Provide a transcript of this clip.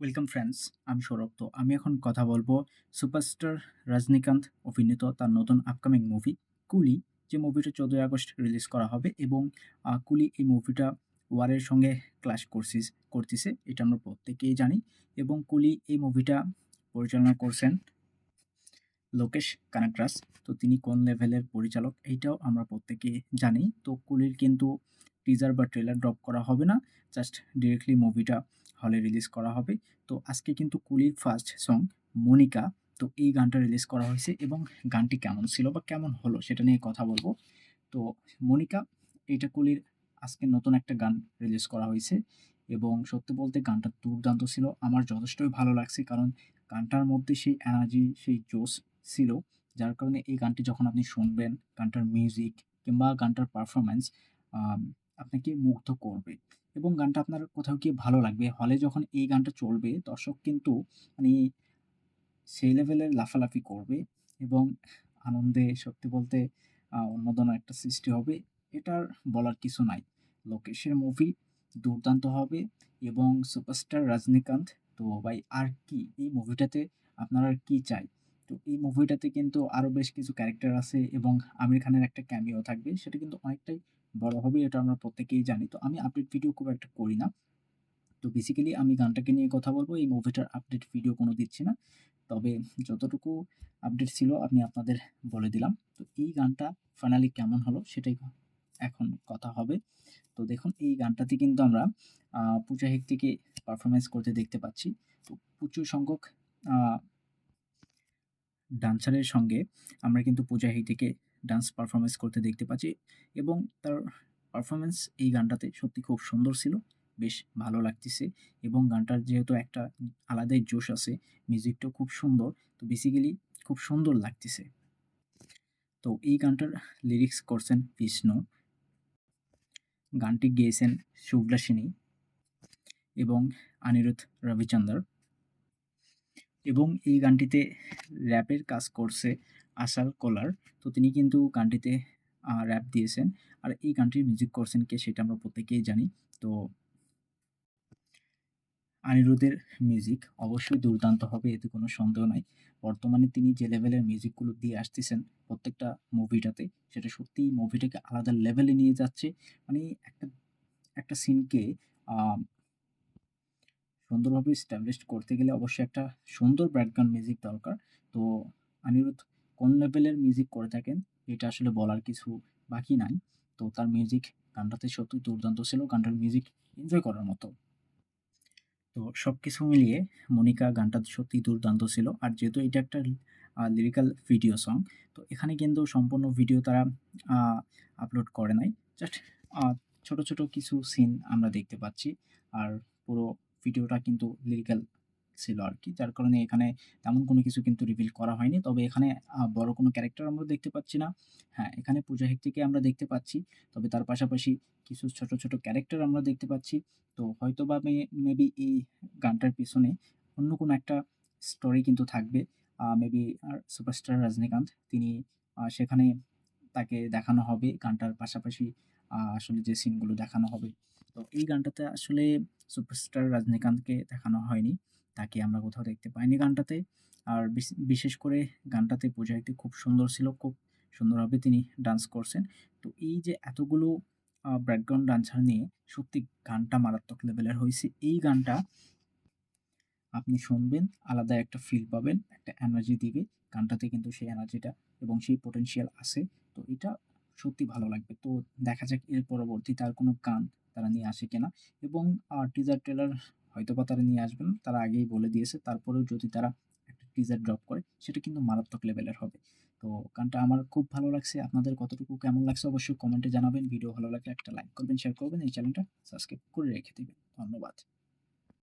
Welcome friends আমি সৌরভ তো আমি এখন কথা বলব সুপারস্টার রজনীকান্ত অভিনীত তার নতুন আপকামিং মুভি কুলি, যে মুভিটা চোদ্দোই আগস্ট রিলিজ করা হবে এবং কুলি এই মুভিটা ওয়ারের সঙ্গে ক্লাশ করছিস, করতেছে, এটা আমরা প্রত্যেকেই জানি এবং কুলি এই মুভিটা পরিচালনা করছেন লোকেশ কানাকরাস। তো তিনি কোন লেভেলের পরিচালক, এইটাও আমরা প্রত্যেকে জানি। তো কুলির কিন্তু টিজার বা ট্রেলার ড্রপ করা হবে না জাস্ট ডিরেক্টলি মুভিটা হলে রিলিজ করা হবে। তো আজকে কিন্তু কুলির ফার্স্ট সং মনিকা, তো এই গানটা রিলিজ করা হয়েছে এবং গানটি কেমন ছিল বা কেমন হলো সেটা নিয়ে কথা বলব। তো মনিকা এইটা কুলির আজকে নতুন একটা গান রিলিজ করা হয়েছে এবং সত্যি বলতে গানটা দুর্দান্ত ছিল। আমার যথেষ্টই ভালো লাগছে কারণ গানটার মধ্যে সেই এনার্জি সেই জোশ ছিল, যার কারণে এই গানটি যখন আপনি শুনবেন, গানটার মিউজিক কিংবা গানটার পারফরম্যান্স আপনাকে মুগ্ধ করবে এবং গানটা আপনার কোথাও গিয়ে ভালো লাগবে। হলে যখন এই গানটা চলবে, দর্শক কিন্তু মানে সেই লেভেলের লাফালাফি করবে এবং আনন্দে সত্যি বলতে উন্মাদনা একটা সৃষ্টি হবে, এটার বলার কিছু নাই। লোকেশের মুভি দুর্দান্ত হবে এবং সুপারস্টার রজনীকান্ত, তো ভাই আর কি? এই মুভিটাতে আপনারা কি চাই? তো এই মুভিটাতে কিন্তু আরও বেশ কিছু ক্যারেক্টার আছে এবং আমির খানের একটা ক্যামিও থাকবে। সেটা কিন্তু অনেকটাই বড় হবে, এটা আমরা প্রত্যেকেই জানি। তো আমি আপডেট ভিডিও খুব একটা করি না। তো বেসিক্যালি আমি গানটাকে নিয়ে কথা বলব, এই মুভিটার আপডেট ভিডিও কোনো দিচ্ছি না। তবে যতটুকু আপডেট ছিল আমি আপনাদের বলে দিলাম। তো এই গানটা ফাইনালি কেমন হলো সেটাই এখন কথা হবে। তো দেখুন, এই গানটাতে কিন্তু আমরা পূজা হেগদেকে পারফরমেন্স করতে দেখতে পাচ্ছি। তো প্রচুর সংখ্যক ডান্সারের সঙ্গে আমরা কিন্তু পূজা হেগদেকে ডান্স পারফরমেন্স করতে দেখতে পাচ্ছি এবং তার পারফরমেন্স এই গানটাতে সত্যি খুব সুন্দর ছিল, বেশ ভালো লাগতেছে এবং গানটার যেহেতু একটা আলাদাই জোশ আছে মিউজিকটাও খুব সুন্দর, তো বেসিক্যালি খুব সুন্দর লাগতেছে। তো এই গানটার লিরিক্স করছেন বিষ্ণু গানটি গেয়েছেন শুভ্লা সেনী এবং অনিরুদ্ধ রবিচন্দর। এবং এই গানটিতে র্যাপের কাজ করছে আশাল কোলার। তো তিনি কিন্তু গানটিতে র্যাপ দিয়েছেন। আর এই গানটির মিউজিক করছেন কে সেটা আমরা প্রত্যেকেই জানি। তো অনিরুদ্ধের মিউজিক অবশ্যই দুর্দান্ত হবে, এতে কোনো সন্দেহ নাই। বর্তমানে তিনি যে লেভেলের মিউজিকগুলো দিয়ে আসতেছেন প্রত্যেকটা মুভিটাতে সেটা সত্যিই মুভিটাকে আলাদা লেভেলে নিয়ে যাচ্ছে। মানে একটা একটা সিনকে সুন্দরভাবে স্ট্যাবলিশ করতে গেলে অবশ্যই একটা সুন্দর ব্যাকগ্রাউন্ড মিউজিক দরকার। তো অনিরুদ্ধ, কোন লেভেলের মিউজিক করে থাকেন? এটা আসলে বলার কিছু বাকি নাই। তো তার মিউজিক গানটাতে সত্যি দুর্দান্ত ছিল, গানটার মিউজিক এনজয় করার মতো। তো সব কিছু মিলিয়ে মনিকা গানটা সত্যি দুর্দান্ত ছিল। আর যেহেতু এটা একটা লিরিক্যাল ভিডিও সং তো এখানে কিন্তু সম্পূর্ণ ভিডিও তারা আপলোড করে নাই। জাস্ট ছোট ছোট কিছু সিন আমরা দেখতে পাচ্ছি। আর পুরো ভিডিওটা কিন্তু লিরিক্যাল ছিল আর কি যার কারণে এখানে তেমন কোনো কিছু কিন্তু রিভিল করা হয়নি। তবে এখানে বড় কোনো ক্যারেক্টার আমরা দেখতে পাচ্ছি না। হ্যাঁ এখানে পূজা হেক্টিকে আমরা দেখতে পাচ্ছি। তবে তার পাশাপাশি কিছু ছোট ছোট ক্যারেক্টার আমরা দেখতে পাচ্ছি। তো হয়তো বা মেবি এই গানটার পিছনে অন্য কোনো একটা স্টোরি কিন্তু থাকবে। মেবি সুপারস্টার রজনীকান্ত, তিনি সেখানে তাকে দেখানো হবে, গানটার পাশাপাশি আসলে যে সিনগুলো দেখানো হবে। তো এই গানটাতে আসলে সুপারস্টার রজনীকান্তকে দেখানো হয়নি, তাকে আমরা কোথাও দেখতে পাইনি গানটাতে। আর বিশেষ করে গানটাতে হেগড়ে খুব সুন্দর ছিল, খুব সুন্দরভাবে তিনি ডান্স করছেন। তো এই যে এতগুলো ব্যাকগ্রাউন্ড ডান্সার নিয়ে সত্যি গানটা মারাত্মক লেভেলের হয়েছে। এই গানটা আপনি শুনবেন, আলাদা একটা ফিল পাবেন, একটা এনার্জি দিবে। গানটাতে কিন্তু সেই এনার্জিটা এবং সেই পোটেনশিয়াল আছে। তো এটা সত্যি ভালো লাগবে। তো দেখা যাক এর পরবর্তী তার কোনো গান তারা নিয়ে আসে কিনা। এবং টিজার ট্রেলার হয়তো বা তারা নিয়ে আসবেন তারা আগেই বলে দিয়েছে। তারপরেও যদি তারা একটা টিজার ড্রপ করে, সেটা কিন্তু মারাত্মক লেভেলের হবে। তো গানটা আমার খুব ভালো লাগছে। আপনাদের কতটুকু কেমন লাগছে অবশ্যই কমেন্টে জানাবেন। ভিডিও ভালো লাগলে একটা লাইক করবেন শেয়ার করবেন। এই চ্যানেলটা সাবস্ক্রাইব করে রেখে দেবেন। ধন্যবাদ।